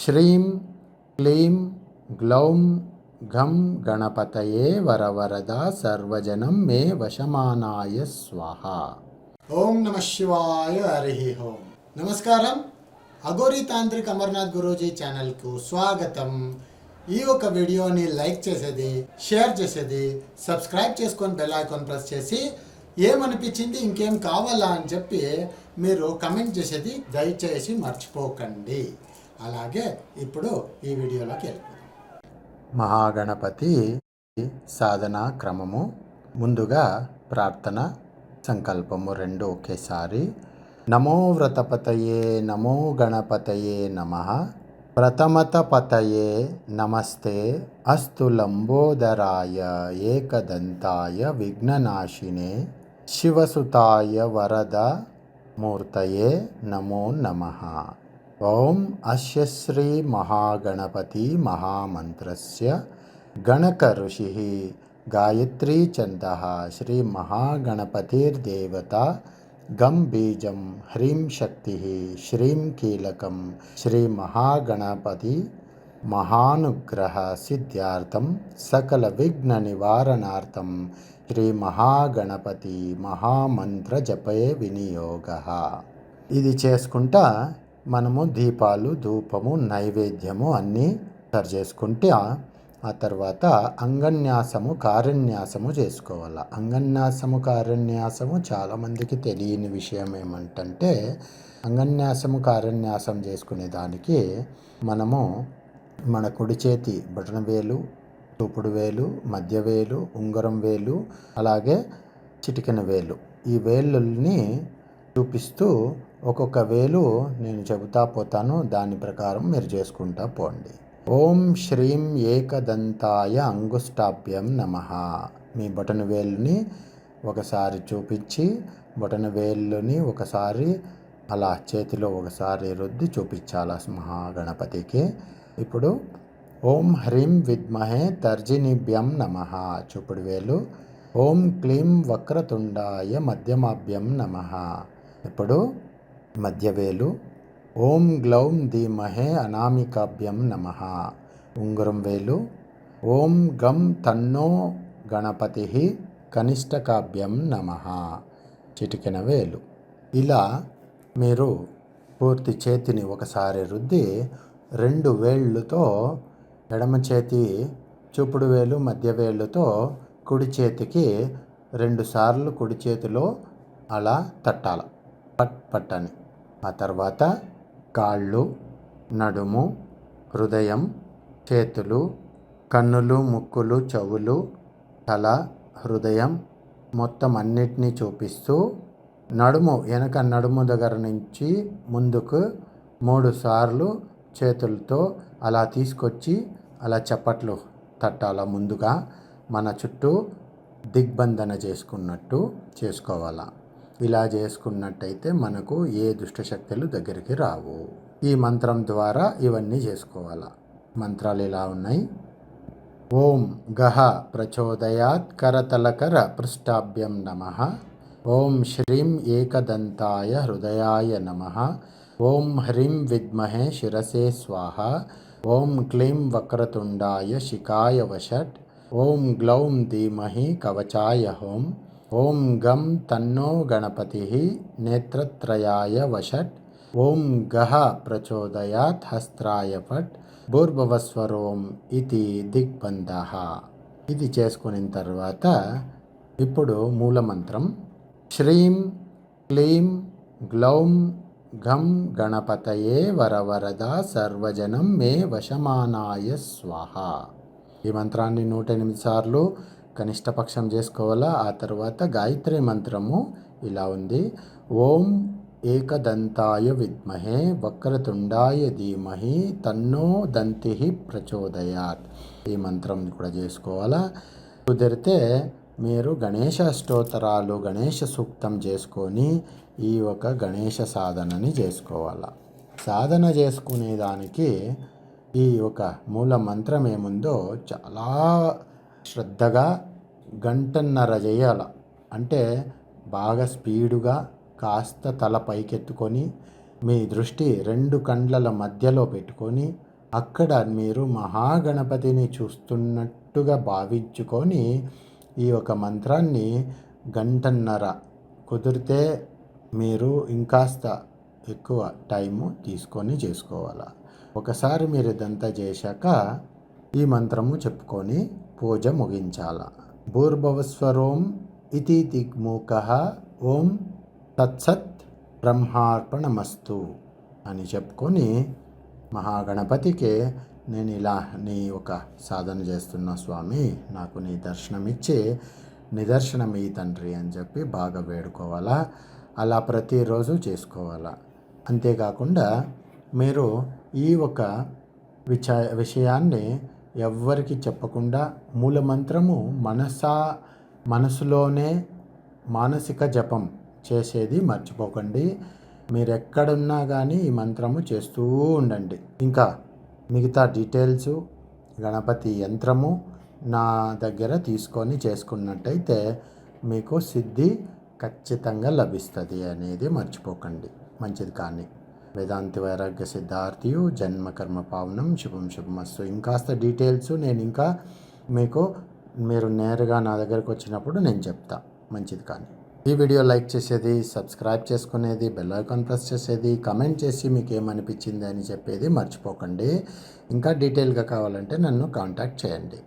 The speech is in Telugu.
శ్రీం క్లీం గ్లౌం ఘం గణపతయే వరవరద సర్వజనం మే వశమానాయ స్వాహ. ఓం నమ శివాయ హరి ఓం. నమస్కారం. అఘోరి తాంత్రిక్ అమర్నాథ్ గురూజీ ఛానల్కు స్వాగతం. ఈ ఒక వీడియోని లైక్ చేసేది షేర్ చేసేది సబ్స్క్రైబ్ చేసుకొని బెల్ ఐకాన్ ప్రెస్ చేసి ఏమనిపించింది ఇంకేం కావాలా అని చెప్పి మీరు కమెంట్ చేసేది దయచేసి మర్చిపోకండి. అలాగే ఇప్పుడు ఈ వీడియోలోకి వెళ్ళిపోదాం. మహాగణపతి సాధన క్రమము ముందుగా ప్రార్థన సంకల్పము రెండు ఒకేసారి. నమో వ్రతపతయే నమో గణపతయే నమ. ప్రథమతపతయే నమస్తే. అస్తు లంబోదరాయ ఏకదంతాయ విఘ్ననాశినే. శివసుతాయ వరద మూర్తయే నమో నమః. ఓం అశ్యశ్రీ మహాగణపతి మహామంత్రస్య గణక ఋషి గాయత్రీ ఛంద శ్రీ మహాగణపతిర్దేవత గం బీజం హ్రీం శక్తి శ్రీం కీలకం శ్రీ మహాగణపతి మహానుగ్రహ సిద్ధ్యార్థం సకల విఘ్న నివారణార్థం శ్రీ మహాగణపతి మహామంత్ర జపే వినియోగ. ఇది చేసుకుంటా మనము దీపాలు ధూపము నైవేద్యము అన్నీ సరి చేసుకుంటే ఆ తర్వాత అంగన్యాసము కారణ్యాసము చేసుకోవాలి. అంగన్యాసము కారణ్యాసము చాలామందికి తెలియని విషయం ఏమంటే అంగన్యాసము కారణ్యాసం చేసుకునే దానికి మనము మన కుడి చేతి బటన వేలు తూపుడు వేలు మధ్య వేలు ఉంగరం వేలు అలాగే చిటికెన వేలు. ఈ వేలుల్ని చూపిస్తూ ఒక్కొక్క వేలు నేను చెబుతా పోతాను దాని ప్రకారం మీరు చేసుకుంటా పోండి. ఓం శ్రీం ఏకదంతాయ అంగుష్టాభ్యం నమ. మీ బటన్ వేలుని ఒకసారి చూపించి బటన్ వేలుని ఒకసారి అలా చేతిలో ఒకసారి రుద్ది చూపించాలి మహాగణపతికి. ఇప్పుడు ఓం హ్రీం విద్మహే తర్జినిభ్యం నమ. చూపుడు వేలు. ఓం క్లీం వక్రతుండాయ మధ్యమాభ్యం నమ. ఇప్పుడు మధ్యవేలు. ఓం గ్లౌం ధీమహే అనామికాభ్యం నమ. ఉంగరం వేలు. ఓం గం తన్నో గణపతి కనిష్టకాభ్యం నమ. చిటికిన వేలు. ఇలా మీరు పూర్తి చేతిని ఒకసారి రుద్ది రెండు వేళ్ళుతో ఎడమ చేతి చూపుడు వేలు మధ్య వేళ్ళుతో కుడి చేతికి రెండుసార్లు కుడి చేతిలో అలా తట్టాల. పట్ పట్టని. ఆ తర్వాత కాళ్ళు నడుము హృదయం చేతులు కన్నులు ముక్కులు చెవులు తల హృదయం మొత్తం అన్నిటినీ చూపిస్తూ నడుము వెనక నడుము దగ్గర నుంచి ముందుకు మూడు సార్లు చేతులతో అలా తీసుకొచ్చి అలా చప్పట్లు తట్టాల ముందుగా మన చుట్టూ దిగ్బంధన చేసుకున్నట్టు చేసుకోవాలా. ఇలా చేసుకున్నట్టయితే మనకు ఏ దుష్టశక్తులు దగ్గరికి రావు. ఈ మంత్రం ద్వారా ఇవన్నీ చేసుకోవాలా. మంత్రాలు ఇలా ఉన్నాయి? ఓం గహ ప్రచోదయాత్ కరతలకర పృష్టాభ్యం నమ. ఓం శ్రీం ఏకదంతాయ హృదయాయ నమ. ఓం హ్రీం విద్మహే శిరసే స్వాహ. ఓం క్లీం వక్రతుండాయ శిఖాయ వషట్. ఓం గ్లౌం ధీమహి కవచాయ హోం. ఓం గం తన్నో గణపతి నేత్రత్రయాయ వషట్. ఓం గహ ప్రచోదయాత్ హస్త్రాయ ఫట్. భూర్భవస్వరోం ఇది దిగ్బంధ. ఇది చేసుకున్న తర్వాత ఇప్పుడు మూలమంత్రం. శ్రీం క్లీం గ్లౌం ఘం గణపతయే వరవరద సర్వజనం మే వశమానాయ స్వాహ. ఈ మంత్రాన్ని నూట ఎనిమిది సార్లు కనిష్టపక్షం చేసుకోవాలా? ఆ తర్వాత గాయత్రి మంత్రము ఇలా ఉంది. ఓం ఏకదంతాయ విద్మహే వక్రతుండాయ ధీమహి తన్నో దంతి ప్రచోదయాత్. ఈ మంత్రం కూడా చేసుకోవాలా? కుదిరితే మీరు గణేష స్తోత్రాలు గణేష సూక్తం చేసుకొని ఈ ఒక గణేష సాధనని చేసుకోవాలా? సాధన చేసుకునేదానికి ఈ ఒక మూల మంత్రం ఏముందో చాలా శ్రద్ధగా గంటన్నర చేయాల. అంటే బాగా స్పీడుగా కాస్త తల పైకెత్తుకొని మీ దృష్టి రెండు కండ్లల మధ్యలో పెట్టుకొని అక్కడ మీరు మహాగణపతిని చూస్తున్నట్టుగా భావించుకొని ఈ ఒక మంత్రాన్ని గంటన్నర కుదిరితే మీరు ఇంకాస్త ఎక్కువ టైము తీసుకొని చేసుకోవాలి. ఒకసారి మీరు ఇదంతా చేశాక ఈ మంత్రము చెప్పుకొని పూజ ముగించాల. భూర్భవస్వరోం ఇతి దిగ్మూక ఓం తత్సత్ బ్రహ్మార్పణమస్తు అని చెప్పుకొని మహాగణపతికి నేను ఇలా నీ ఒక సాధన చేస్తున్న స్వామి నాకు నీ దర్శనమిచ్చి నిదర్శనం ఈ తండ్రి అని చెప్పి బాగా వేడుకోవాలా? అలా ప్రతిరోజు చేసుకోవాలా? అంతేకాకుండా మీరు ఈ ఒక విచ విషయాన్ని ఎవ్వరికి చెప్పకుండా మూలమంత్రము మనసా మనసులోనే మానసిక జపం చేసేది మర్చిపోకండి. మీరు ఎక్కడున్నా కానీ ఈ మంత్రము చేస్తూ ఉండండి. ఇంకా మిగతా డీటెయిల్స్ గణపతి యంత్రము నా దగ్గర తీసుకొని చేసుకున్నట్టయితే మీకు సిద్ధి ఖచ్చితంగా లభిస్తుంది అనేది మర్చిపోకండి. మంచిది కానీ. వేదాంతి వైరాగ్య సిద్ధార్థియు జన్మకర్మ పావనం శుభం శుభమస్తు ఇంకాస్త డీటెయిల్స్ నేను ఇంకా మీకు మీరు నేరుగా నా దగ్గరకు వచ్చినప్పుడు నేను చెప్తా. మంచిది కానీ. ఈ వీడియో లైక్ చేసేది సబ్స్క్రైబ్ చేసుకునేది బెల్ ఐకాన్ ప్రెస్ చేసేది కమెంట్ చేసి మీకు ఏమనిపించింది అని చెప్పేది మర్చిపోకండి. ఇంకా డీటెయిల్గా కావాలంటే నన్ను కాంటాక్ట్ చేయండి.